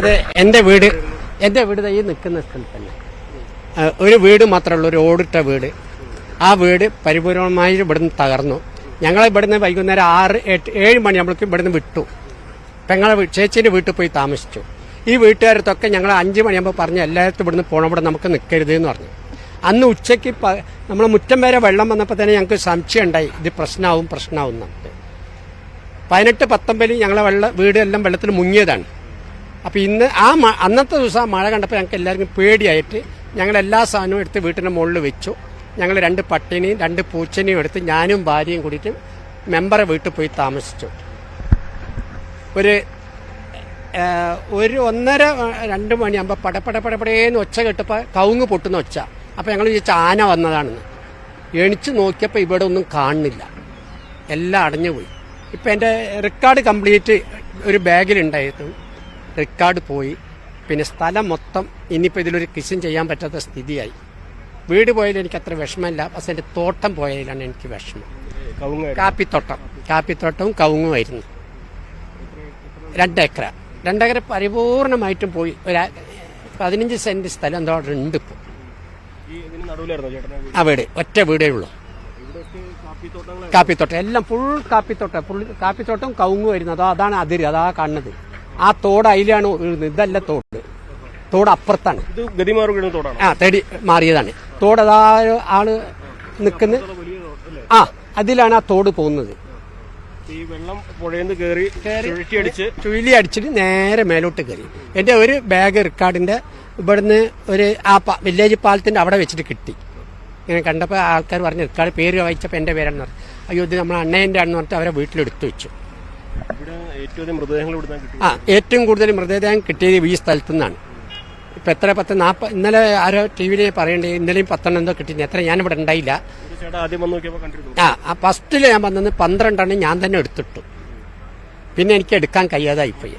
അത് എന്റെ വീട് എന്റെ വീട് ഈ നിൽക്കുന്ന സ്ഥലത്ത് തന്നെ. ഒരു വീട് മാത്രമുള്ള ഒരു ഓടിട്ട വീട്. ആ വീട് പരിപൂർണമായി ഇവിടുന്ന് തകർന്നു. ഞങ്ങൾ ഇവിടുന്ന് വൈകുന്നേരം ആറ് എട്ട് ഏഴ് മണി നമ്മൾക്ക് ഇവിടുന്ന് വിട്ടു. പെങ്ങളെ ചേച്ചീന്റെ വീട്ടിൽ പോയി താമസിച്ചു. ഈ വീട്ടുകാരത്തൊക്കെ ഞങ്ങൾ അഞ്ച് മണിയാകുമ്പോൾ പറഞ്ഞു എല്ലായിടത്തും ഇവിടുന്ന് പോകണം ഇവിടെ നമുക്ക് നിൽക്കരുത് എന്ന് പറഞ്ഞു. അന്ന് ഉച്ചയ്ക്ക് നമ്മൾ മുറ്റം വരെ വെള്ളം വന്നപ്പോൾ തന്നെ ഞങ്ങൾക്ക് സംശയം ഉണ്ടായി. ഇത് പ്രശ്നമാവും പ്രശ്നമാവും നമുക്ക് പതിനെട്ട് പത്തൊമ്പതിൽ ഞങ്ങളെ വെള്ള വീടെല്ലാം വെള്ളത്തിൽ മുങ്ങിയതാണ്. അപ്പോൾ ഇന്ന് ആ അന്നത്തെ ദിവസം ആ മഴ കണ്ടപ്പോൾ ഞങ്ങൾക്ക് എല്ലാവർക്കും പേടിയായിട്ട് ഞങ്ങൾ എല്ലാ സാധനവും എടുത്ത് വീട്ടിന്റെ മുകളിൽ വെച്ചു. ഞങ്ങൾ രണ്ട് പട്ടിനെയും രണ്ട് പൂച്ചനെയും എടുത്ത് ഞാനും ഭാര്യയും കൂടിയിട്ട് മെമ്പറെ വീട്ടിൽ പോയി താമസിച്ചു. ഒരു ഒരു ഒന്നര രണ്ട് മണിയാകുമ്പോൾ പടപ്പട പടപടേന്ന് ഒച്ച കെട്ടപ്പോൾ കവുങ്ങ് പൊട്ടുന്ന ഒച്ച. അപ്പോൾ ഞങ്ങൾ ചോദിച്ചാൽ ആന വന്നതാണെന്ന്. എണിച്ച് നോക്കിയപ്പോൾ ഇവിടെ ഒന്നും കാണുന്നില്ല. എല്ലാം അടഞ്ഞു പോയി ഇപ്പം എന്റെ റെക്കോർഡ് കംപ്ലീറ്റ് ഒരു ബാഗിലുണ്ടായിരുന്നു. റെക്കോർഡ് പോയി. പിന്നെ സ്ഥലം മൊത്തം ഇനിയിപ്പോൾ ഇതിലൊരു കൃഷി ചെയ്യാൻ പറ്റാത്ത സ്ഥിതിയായി. വീട് പോയതിൽ എനിക്ക് അത്ര വിഷമമില്ല. പക്ഷെ എന്റെ തോട്ടം പോയതിലാണ് എനിക്ക് വിഷമം. കാപ്പിത്തോട്ടം. കാപ്പിത്തോട്ടവും കവുങ്ങുമായിരുന്നു. രണ്ടേക്കറ. രണ്ടേക്കര പരിപൂർണമായിട്ടും പോയി. ഒരു പതിനഞ്ച് സെന്റ് സ്ഥലം എന്തോ അവിടെ ഉണ്ട് ഇപ്പോൾ ആ വീട്. ഒറ്റ വീടേ ഉള്ളൂ. കാപ്പിത്തോട്ടം. എല്ലാം ഫുൾ കാപ്പിത്തോട്ടം. ഫുൾ കാപ്പിത്തോട്ടം കവുങ്ങുമായിരുന്നു. അതോ അതാണ് അതിര്. അതാ കാണുന്നത്. ആ തോട് അതിലാണ് വീഴുന്നത്. ഇതല്ല തോട്. തോട് അപ്പുറത്താണ്. ഇത് തോടാണ്? ആ തേടി മാറിയതാണ്. തോട് അതാ ആൾ നിൽക്കുന്ന. ആ അതിലാണ് ആ തോട് പോകുന്നത്. ഈ വെള്ളം പുഴയെന്ന് കയറി ചുഴറ്റിയടിച്ച് ചുഴലി അടിച്ചിട്ട് നേരെ മേലോട്ട് കയറി എന്റെ ഒരു ബാഗ് റിക്കാർഡിന്റെ ഇവിടുന്ന് ഒരു ആ വില്ലേജ് പാലത്തിന്റെ അവിടെ വെച്ചിട്ട് കിട്ടി. ഇങ്ങനെ കണ്ടപ്പോൾ ആൾക്കാർ പറഞ്ഞു റിക്കാർഡ് പേര് വായിച്ചപ്പോൾ എന്റെ പേരാണെന്ന് പറഞ്ഞു. അയ്യോ ഇത് നമ്മൾ അണ്ണേന്റെ ആണെന്ന് പറഞ്ഞിട്ട് അവരെ വീട്ടിലെടുത്തു വെച്ചു. ആ ഏറ്റവും കൂടുതൽ മൃതദേഹം കിട്ടിയത് ഈ സ്ഥലത്തു നിന്നാണ്. ഇപ്പം എത്ര പത്ത് നാൽപ്പത് ഇന്നലെ ആരോ ടി വിയിൽ പറയണ്ടേ ഇന്നലെയും പത്തെണ്ണം എന്തോ കിട്ടി എത്ര ഞാനിവിടെ ഉണ്ടായില്ല. ആ ഫസ്റ്റിൽ ഞാൻ വന്നത് പന്ത്രണ്ടെണ്ണം ഞാൻ തന്നെ എടുത്തിട്ടു. പിന്നെ എനിക്ക് എടുക്കാൻ കഴിയാതായിപ്പോയി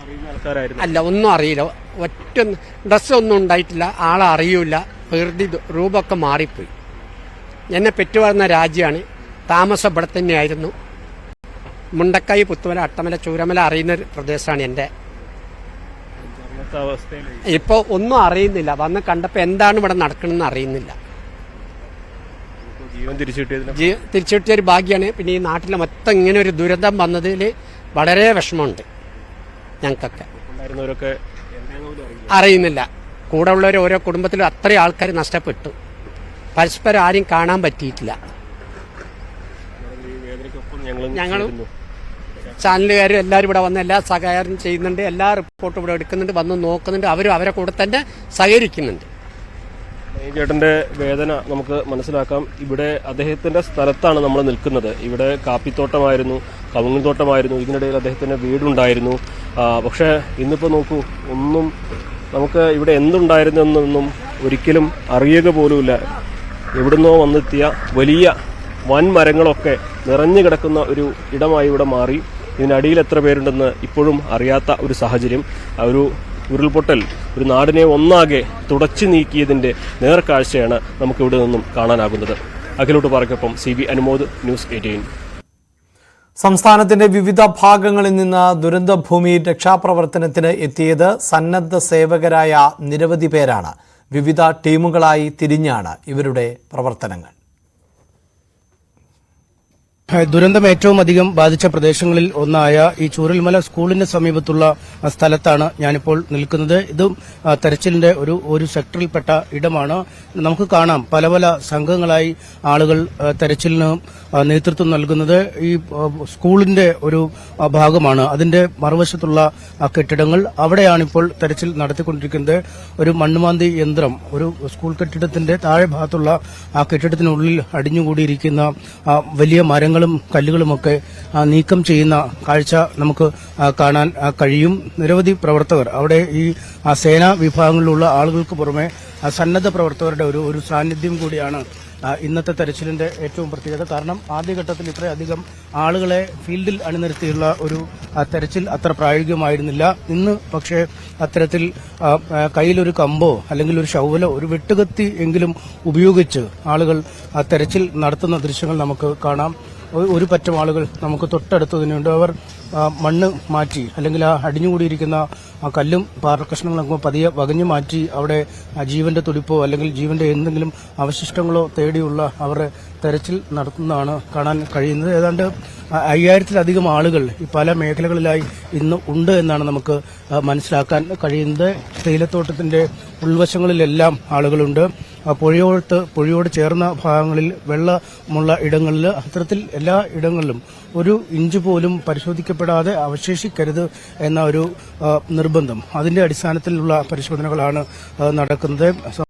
അല്ല ഒന്നും അറിയില്ല. ഒറ്റ ഡ്രസ് ഒന്നും ഉണ്ടായിട്ടില്ല. ആളെ അറിയൂല പ്രകൃതി രൂപമൊക്കെ മാറിപ്പോയി. എന്നെ പെറ്റുവാർന്ന രാജ്യമാണ് താമസം ഇവിടെ തന്നെയായിരുന്നു. മുണ്ടക്കായി പുത്തുമല അട്ടമല ചൂരമല അറിയുന്ന ഒരു പ്രദേശമാണ് എന്റെ. ഇപ്പോൾ ഒന്നും അറിയുന്നില്ല. വന്ന് കണ്ടപ്പോൾ എന്താണ് ഇവിടെ നടക്കണമെന്ന് അറിയുന്നില്ല. ജീവൻ തിരിച്ചു തിരിച്ചു ഒരു ഭാഗ്യമാണ്. പിന്നെ ഈ നാട്ടിലെ മൊത്തം ഇങ്ങനെ ഒരു ദുരന്തം വന്നതിൽ വളരെ വിഷമമുണ്ട് ഞങ്ങൾക്കൊക്കെ. അറിയുന്നില്ല. കൂടെ ഉള്ളവർ ഓരോ കുടുംബത്തിലും അത്രയും ആൾക്കാർ നഷ്ടപ്പെട്ടു. പരസ്പരം ആരും കാണാൻ പറ്റിയിട്ടില്ല. ഞങ്ങളും. ചാനലുകാരും എല്ലാവരും ഇവിടെ വന്ന് എല്ലാ സഹകരണം ചെയ്യുന്നുണ്ട് എല്ലാ റിപ്പോർട്ടും ഇവിടെ എടുക്കുന്നുണ്ട് വന്ന് നോക്കുന്നുണ്ട് അവരും അവരെ കൂടെ തന്നെ സഹകരിക്കുന്നുണ്ട്. ചേട്ടന്റെ വേദന നമുക്ക് മനസ്സിലാക്കാം. ഇവിടെ അദ്ദേഹത്തിന്റെ സ്ഥലത്താണ് നമ്മൾ നിൽക്കുന്നത്. ഇവിടെ കാപ്പിത്തോട്ടമായിരുന്നു കവുങ്ങുതോട്ടമായിരുന്നു ഇതിനിടയിൽ അദ്ദേഹത്തിന്റെ വീടുണ്ടായിരുന്നു. പക്ഷേ ഇന്നിപ്പോ നോക്കൂ ഒന്നും നമുക്ക് ഇവിടെ എന്തുണ്ടായിരുന്നെന്നൊന്നും ഒരിക്കലും അറിയുക പോലുമില്ല. എവിടുന്നോ വന്നെത്തിയ വലിയ വൻ മരങ്ങളൊക്കെ നിറഞ്ഞു കിടക്കുന്ന ഒരു ഇടമായി ഇവിടെ മാറി. ഇതിനടിയിൽ എത്ര പേരുണ്ടെന്ന് ഇപ്പോഴും അറിയാത്ത ഒരു സാഹചര്യം. ഒരു ഉരുൾപൊട്ടൽ ഒരു നാടിനെ ഒന്നാകെ തുടച്ചു നീക്കിയതിന്റെ നേർക്കാഴ്ചയാണ് നമുക്ക് ഇവിടെ നിന്നും കാണാനാകുന്നത്. അഖിലോട്ട് പാറയ്ക്കൊപ്പം C B Anumod news eighteen. സംസ്ഥാനത്തിന്റെ വിവിധ ഭാഗങ്ങളിൽ നിന്ന് ദുരന്തഭൂമിയിൽ രക്ഷാപ്രവർത്തനത്തിന് എത്തിയത് സന്നദ്ധ സേവകരായ നിരവധി പേരാണ്. വിവിധ ടീമുകളായി തിരിഞ്ഞാണ് ഇവരുടെ പ്രവർത്തനങ്ങൾ. ദുരന്തം ഏറ്റവും അധികം ബാധിച്ച പ്രദേശങ്ങളിൽ ഒന്നായ ഈ ചൂരൽമല സ്കൂളിന് സമീപത്തുള്ള സ്ഥലത്താണ് ഞാനിപ്പോൾ നിൽക്കുന്നത്. ഇതും തെരച്ചിലിന്റെ ഒരു ഒരു സെക്ടറിൽപ്പെട്ട ഇടമാണ്. നമുക്ക് കാണാം പല പല സംഘങ്ങളായി ആളുകൾ തെരച്ചിലിന് നേതൃത്വം നൽകുന്നത് ഈ സ്കൂളിന്റെ ഒരു ഭാഗമാണ്. അതിന്റെ മറുവശത്തുള്ള കെട്ടിടങ്ങൾ. അവിടെയാണ് ഇപ്പോൾ തെരച്ചിൽ നടത്തിക്കൊണ്ടിരിക്കുന്നത്. ഒരു മണ്ണുമാന്തി യന്ത്രം ഒരു സ്കൂൾ കെട്ടിടത്തിന്റെ താഴെ ഭാഗത്തുള്ള ആ കെട്ടിടത്തിനുള്ളിൽ അടിഞ്ഞുകൂടിയിരിക്കുന്ന വലിയ വലിയ മരങ്ങളും കല്ലുകളുമൊക്കെ നീക്കം ചെയ്യുന്ന കാഴ്ച നമുക്ക് കാണാൻ കഴിയും. നിരവധി പ്രവർത്തകർ അവിടെ ഈ സേനാ വിഭാഗങ്ങളിലുള്ള ആളുകൾക്ക് പുറമെ സന്നദ്ധ പ്രവർത്തകരുടെ ഒരു ഒരു സാന്നിധ്യം കൂടിയാണ് ഇന്നത്തെ തെരച്ചിലിന്റെ ഏറ്റവും പ്രത്യേകത. കാരണം ആദ്യഘട്ടത്തിൽ ഇത്രയധികം ആളുകളെ ഫീൽഡിൽ അണിനിരത്തിയുള്ള ഒരു തെരച്ചിൽ അത്ര പ്രായോഗികമായിരുന്നില്ല. ഇന്ന് പക്ഷേ അത്തരത്തിൽ കയ്യിലൊരു കമ്പോ അല്ലെങ്കിൽ ഒരു ഷൗവലോ ഒരു വെട്ടുകത്തി എങ്കിലും ഉപയോഗിച്ച് ആളുകൾ തെരച്ചിൽ നടത്തുന്ന ദൃശ്യങ്ങൾ നമുക്ക് കാണാം. ഒരു പറ്റം ആളുകൾ നമുക്ക് തൊട്ടടുത്ത് തന്നെയുണ്ട് അവർ മണ്ണ് മാറ്റി അല്ലെങ്കിൽ ആ അടിഞ്ഞുകൂടിയിരിക്കുന്ന ആ കല്ലും പാറക്കഷ്ണങ്ങളൊക്കെ പതിയെ വകഞ്ഞു മാറ്റി അവിടെ ജീവന്റെ തുടിപ്പോ അല്ലെങ്കിൽ ജീവന്റെ എന്തെങ്കിലും അവശിഷ്ടങ്ങളോ തേടിയുള്ള അവരുടെ തെരച്ചിൽ നടത്തുന്നതാണ് കാണാൻ കഴിയുന്നത്. ഏതാണ്ട് അയ്യായിരത്തിലധികം ആളുകൾ പല മേഖലകളിലായി ഇന്ന് ഉണ്ട് എന്നാണ് നമുക്ക് മനസ്സിലാക്കാൻ കഴിയുന്നത്. തേയിലത്തോട്ടത്തിന്റെ ഉൾവശങ്ങളിലെല്ലാം ആളുകളുണ്ട്. പുഴയോട്ട് പുഴയോട് ചേർന്ന ഭാഗങ്ങളിൽ വെള്ളമുള്ള ഇടങ്ങളിൽ അത്തരത്തിൽ എല്ലാ ഇടങ്ങളിലും ഒരു ഇഞ്ച് പോലും പരിശോധിക്കപ്പെടാതെ അവശേഷിക്കരുത് എന്ന ഒരു നിർബന്ധം. അതിന്റെ അടിസ്ഥാനത്തിലുള്ള പരിശോധനകളാണ് നടക്കുന്നത്.